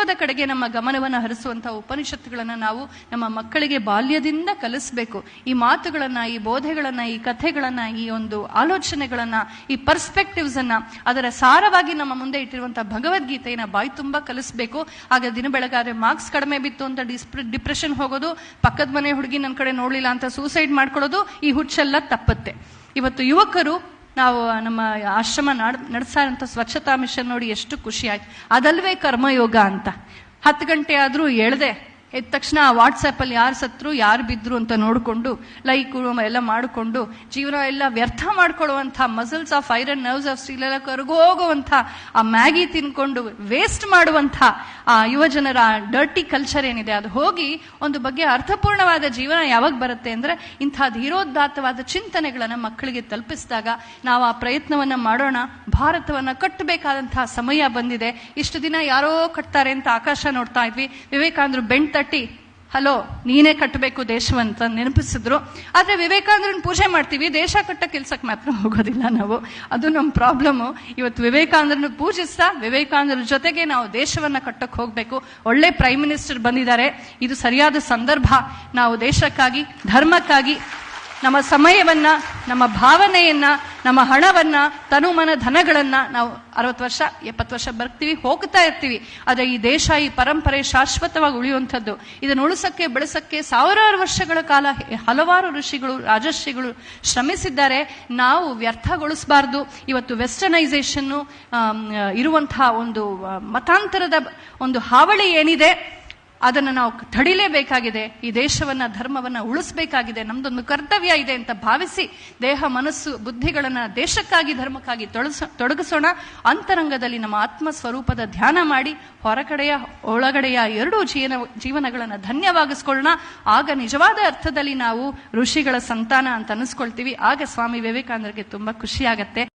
ವಿಶ್ವದ ಕಡೆಗೆ ನಮ್ಮ ಗಮನವನ್ನು ಹರಿಸುವಂತಹ ಉಪನಿಷತ್ತುಗಳನ್ನು ನಾವು ನಮ್ಮ ಮಕ್ಕಳಿಗೆ ಬಾಲ್ಯದಿಂದ ಕಲಿಸ್ಬೇಕು. ಈ ಮಾತುಗಳನ್ನ, ಈ ಬೋಧೆಗಳನ್ನ, ಈ ಕಥೆಗಳನ್ನ, ಈ ಒಂದು ಆಲೋಚನೆಗಳನ್ನ, ಈ ಪರ್ಸ್ಪೆಕ್ಟಿವ್ಸ್ ಅನ್ನ ಅದರ ಸಾರವಾಗಿ ನಮ್ಮ ಮುಂದೆ ಇಟ್ಟಿರುವಂತಹ ಭಗವದ್ಗೀತೆಯನ್ನ ಬಾಯಿ ತುಂಬಾ ಕಲಿಸ್ಬೇಕು. ಆಗ ದಿನ ಬೆಳಗಾದ್ರೆ ಮಾರ್ಕ್ಸ್ ಕಡಿಮೆ ಬಿತ್ತು ಅಂತ ಡಿಪ್ರೆಷನ್ ಹೋಗೋದು, ಪಕ್ಕದ ಮನೆ ಹುಡುಗಿ ನನ್ನ ಕಡೆ ನೋಡ್ಲಿಲ್ಲ ಅಂತ ಸೂಸೈಡ್ ಮಾಡ್ಕೊಳ್ಳೋದು ಈ ಹುಚ್ಚೆಲ್ಲ ತಪ್ಪತ್ತೆ. ಇವತ್ತು ಯುವಕರು ನಾವು ನಮ್ಮ ಆಶ್ರಮ ನಡೆಸ್ತಾ ಇರೋಂಥ ಸ್ವಚ್ಛತಾ ಮಿಷನ್ ನೋಡಿ ಎಷ್ಟು ಖುಷಿ ಆಯ್ತು ಅದಲ್ವೇ ಕರ್ಮಯೋಗ ಅಂತ. ಹತ್ತು ಗಂಟೆ ಆದರೂ ಎಳ್ದೆ ಎದ್ದ ತಕ್ಷಣ ವಾಟ್ಸಪ್ಪಲ್ಲಿ ಯಾರು ಸತ್ರು, ಯಾರು ಬಿದ್ರು ಅಂತ ನೋಡಿಕೊಂಡು, ಲೈಕ್ ಎಲ್ಲ ಮಾಡಿಕೊಂಡು, ಜೀವನ ಎಲ್ಲ ವ್ಯರ್ಥ ಮಾಡ್ಕೊಳ್ಳುವಂಥ muscles of iron, nerves of steel ಎಲ್ಲ ಕರಗೋಗುವಂಥ, ಆ ಮ್ಯಾಗಿ ತಿನ್ಕೊಂಡು, ವೇಸ್ಟ್ ಮಾಡುವಂಥ ಆ ಯುವ ಜನರ ಡರ್ಟಿ ಕಲ್ಚರ್ ಏನಿದೆ, ಅದು ಹೋಗಿ ಒಂದು ಬಗ್ಗೆ ಅರ್ಥಪೂರ್ಣವಾದ ಜೀವನ ಯಾವಾಗ ಬರುತ್ತೆ ಅಂದ್ರೆ ಇಂಥ ಧೀರೋದಾತ್ತವಾದ ಚಿಂತನೆಗಳನ್ನು ಮಕ್ಕಳಿಗೆ ತಲುಪಿಸಿದಾಗ ನಾವು ಆ ಪ್ರಯತ್ನವನ್ನ ಮಾಡೋಣ, ಭಾರತವನ್ನ ಕಟ್ಟಬೇಕಾದಂತಹ ಸಮಯ ಬಂದಿದೆ. ಇಷ್ಟು ದಿನ ಯಾರೋ ಕಟ್ತಾರೆ ಅಂತ ಆಕಾಶ ನೋಡ್ತಾ ಇದ್ವಿ. ವಿವೇಕಾನಂದರು ಬೆಣ್ ತಟ್ಟಿ ಹಲೋ, ನೀನೇ ಕಟ್ಟಬೇಕು ದೇಶವಂತ ನೆನಪಿಸಿದ್ರು. ಆದರೆ ವಿವೇಕಾನಂದರನ್ನ ಪೂಜೆ ಮಾಡ್ತೀವಿ, ದೇಶ ಕಟ್ಟ ಕೆಲ್ಸಕ್ಕೆ ಮಾತ್ರ ಹೋಗೋದಿಲ್ಲ ನಾವು. ಅದು ನಮ್ಮ ಪ್ರಾಬ್ಲಮ್ಮು ಇವತ್ತು ವಿವೇಕಾನಂದರನ್ನ ಪೂಜಿಸ್ತಾ ವಿವೇಕಾನಂದರ ಜೊತೆಗೆ ನಾವು ದೇಶವನ್ನು ಕಟ್ಟಕ್ಕೆ ಹೋಗಬೇಕು. ಒಳ್ಳೆ ಪ್ರೈಮ್ ಮಿನಿಸ್ಟರ್ ಬಂದಿದ್ದಾರೆ. ಇದು ಸರಿಯಾದ ಸಂದರ್ಭ. ನಾವು ದೇಶಕ್ಕಾಗಿ, ಧರ್ಮಕ್ಕಾಗಿ, ನಮ್ಮ ಸಮಯವನ್ನ, ನಮ್ಮ ಭಾವನೆಯನ್ನ ನಮ್ಮ ಹಣವನ್ನ, ತನುಮನ ಧನಗಳನ್ನ ನಾವು ಅರವತ್ತು ವರ್ಷ, ಎಪ್ಪತ್ತು ವರ್ಷ ಬರ್ತೀವಿ, ಹೋಗ್ತಾ ಇರ್ತೀವಿ. ಆದ್ರೆ ಈ ದೇಶ, ಈ ಪರಂಪರೆ ಶಾಶ್ವತವಾಗಿ ಉಳಿಯುವಂಥದ್ದು. ಇದನ್ನು ಉಳಿಸಕ್ಕೆ, ಬೆಳೆಸಕ್ಕೆ ಸಾವಿರಾರು ವರ್ಷಗಳ ಕಾಲ ಹಲವಾರು ಋಷಿಗಳು, ರಾಜರ್ಷಿಗಳು ಶ್ರಮಿಸಿದ್ದಾರೆ. ನಾವು ವ್ಯರ್ಥಗೊಳಿಸಬಾರ್ದು. ಇವತ್ತು ವೆಸ್ಟರ್ನೈಸೇಷನ್ ಇರುವಂತಹ ಒಂದು ಮತಾಂತರದ ಒಂದು ಹಾವಳಿ ಏನಿದೆ? ಅದನ್ನು ನಾವು ತಡಿಲೇಬೇಕಾಗಿದೆ. ಈ ದೇಶವನ್ನ, ಧರ್ಮವನ್ನ ಉಳಿಸಬೇಕಾಗಿದೆ. ನಮ್ದೊಂದು ಕರ್ತವ್ಯ ಇದೆ ಅಂತ ಭಾವಿಸಿ ದೇಹ, ಮನಸ್ಸು, ಬುದ್ಧಿಗಳನ್ನ ದೇಶಕ್ಕಾಗಿ, ಧರ್ಮಕ್ಕಾಗಿ ತೊಡಗಿಸೋಣ. ಅಂತರಂಗದಲ್ಲಿ ನಮ್ಮ ಆತ್ಮ ಸ್ವರೂಪದ ಧ್ಯಾನ ಮಾಡಿ, ಹೊರಗಡೆಯ, ಒಳಗಡೆಯ ಎರಡೂ ಜೀವನ, ಜೀವನಗಳನ್ನ ಧನ್ಯವಾಗಿಸ್ಕೊಳ್ಳೋಣ. ಆಗ ನಿಜವಾದ ಅರ್ಥದಲ್ಲಿ ನಾವು ಋಷಿಗಳ ಸಂತಾನ ಅಂತ ಅನಿಸ್ಕೊಳ್ತೀವಿ. ಆಗ ಸ್ವಾಮಿ ವಿವೇಕಾನಂದರಿಗೆ ತುಂಬಾ ಖುಷಿ ಆಗತ್ತೆ.